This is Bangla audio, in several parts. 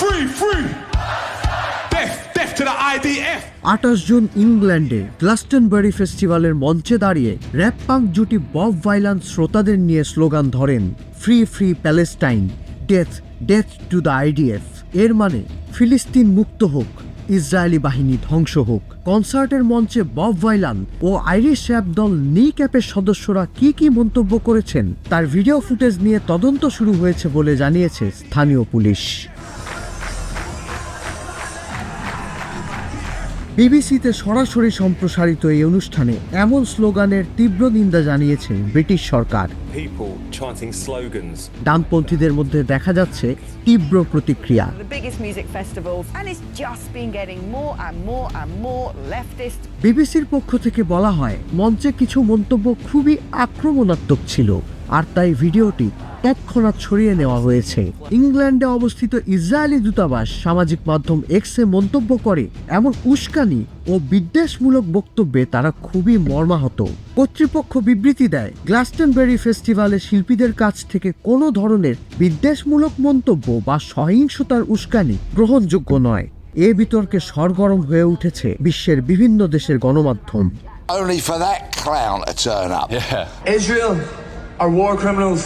Free, free. আঠাশ জুন ইংল্যান্ডে গ্লাস্টনবারি ফেস্টিভ্যালের মঞ্চে দাঁড়িয়ে র্যাপ পাঙ্ক জুটি বব ভাইলান্স শ্রোতাদের নিয়ে স্লোগান ধরেন free free Palestine death death to the IDF এর মানে ফিলিস্তিন মুক্ত হোক ইসরায়েলি বাহিনী ধ্বংস হোক। কনসার্টের মঞ্চে বব ভাইলান ও আইরিশ র্যাপ দল নি ক্যাপের সদস্যরা কি কি মন্তব্য করেছেন তার ভিডিও ফুটেজ নিয়ে তদন্ত শুরু হয়েছে বলে জানিয়েছে স্থানীয় পুলিশ। বিবিসিতে সরাসরি সম্প্রসারিত এই অনুষ্ঠানে এমন স্লোগানের তীব্র নিন্দা জানিয়েছে ব্রিটিশ সরকার. ডানপন্থীদের মধ্যে দেখা যাচ্ছে তীব্র প্রতিক্রিয়া। বিবিসির পক্ষ থেকে বলা হয় মঞ্চে কিছু মন্তব্য খুবই আক্রমণাত্মক ছিল আর তাই ভিডিওটি তৎক্ষণাৎ ছড়িয়ে নেওয়া হয়েছে ইংল্যান্ডে অবস্থিত ইসরায়েলি দূতাবাস সামাজিক মাধ্যম এক্সে মন্তব্য করে এমন উস্কানি ও বিদ্বেষমূলক বক্তব্যে তারা খুবই মর্মাহত কর্তৃপক্ষ বিবৃতি দেয় গ্লাস্টনবেরি ফেস্টিভ্যালে শিল্পীদের কাছ থেকে কোনো ধরনের বিদ্বেষমূলক মন্তব্য বা সহিংসতার উস্কানি গ্রহণযোগ্য নয় এ বিতর্কে সরগরম হয়ে উঠেছে বিশ্বের বিভিন্ন দেশের গণমাধ্যম only for that clown to turn up. Yeah. Israel are war criminals.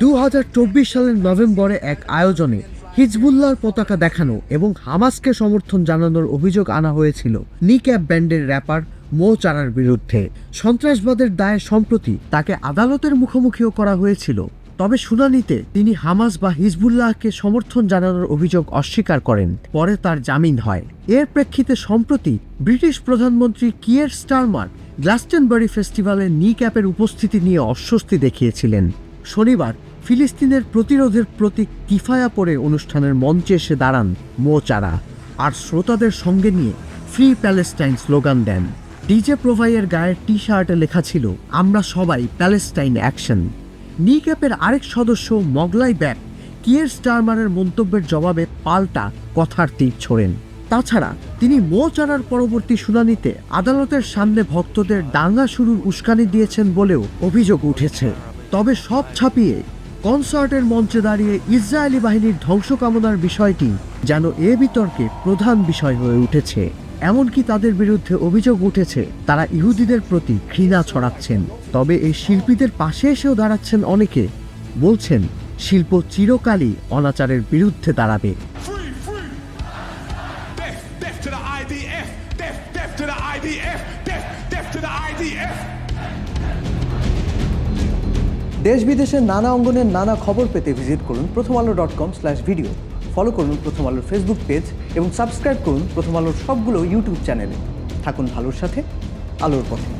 দু হাজার চব্বিশ সালের নভেম্বরে এক আয়োজনে হিজবুল্লাহর পতাকা দেখানো এবং হামাসকে সমর্থন জানানোর অভিযোগ আনা হয়েছিল। নিক্যাপ ব্যান্ডের র্যাপার মো চারার বিরুদ্ধে। সন্ত্রাসবাদের দায়ে সম্প্রতি তাকে আদালতের মুখোমুখিও করা হয়েছিল। তবে শুনানিতে তিনি হামাস বা হিজবুল্লাহকে সমর্থন জানানোর অভিযোগ অস্বীকার করেন। পরে তার জামিন হয়। এর প্রেক্ষিতে সম্প্রতি ব্রিটিশ প্রধানমন্ত্রী কিয়ের স্টারমার গ্লাস্টনবারি ফেস্টিভ্যালে নি ক্যাপের উপস্থিতি নিয়ে অস্বস্তি দেখিয়েছিলেন। শনিবার ফিলিস্তিনের প্রতিরোধের প্রতি কিফায়া পরে অনুষ্ঠানের মঞ্চে এসে দাঁড়ান মো চারা আর শ্রোতাদের সঙ্গে নিয়ে ফ্রি প্যালেস্টাইন স্লোগান দেন। ডিজে প্রোভাইয়ের গায়ের টি শার্টে লেখা ছিল, আমরা সবাই প্যালেস্টাইন অ্যাকশন। নি ক্যাপের আরেক সদস্য মগলাই ব্যাক কিয়ের স্টারমারের মন্তব্যের জবাবে পাল্টা কথার তীর ছোড়েন। তাছাড়া তিনি মো চারার পরবর্তী শুনানিতে আদালতের সামনে ভক্তদের দাঙ্গা শুরুর উস্কানি দিয়েছেন বলেও অভিযোগ উঠেছে। তবে সব ছাপিয়ে কনসার্টের মঞ্চে দাঁড়িয়ে ইসরায়েলি বাহিনীর ধ্বংস কামনার বিষয়টি যেন এ বিতর্কে প্রধান বিষয় হয়ে উঠেছে। এমনকি তাদের বিরুদ্ধে অভিযোগ উঠেছে, তারা ইহুদিদের প্রতি ঘৃণা ছড়াচ্ছেন। তবে এই শিল্পীদের পাশে এসেও দাঁড়াচ্ছেন অনেকে, বলছেন শিল্প চিরকালই অনাচারের বিরুদ্ধে দাঁড়াবে। To the IDF. Death to the IDF. দেশ বিদেশের নানা অঙ্গনের নানা খবর পেতে ভিজিট করুন Prothom Alo dot com slash video follow করুন প্রথম আলোর ফেসবুক পেজ এবং সাবস্ক্রাইব করুন প্রথম আলোর সবগুলো ইউটিউব চ্যানেলে থাকুন ভালোর সাথে, আলোর পথে।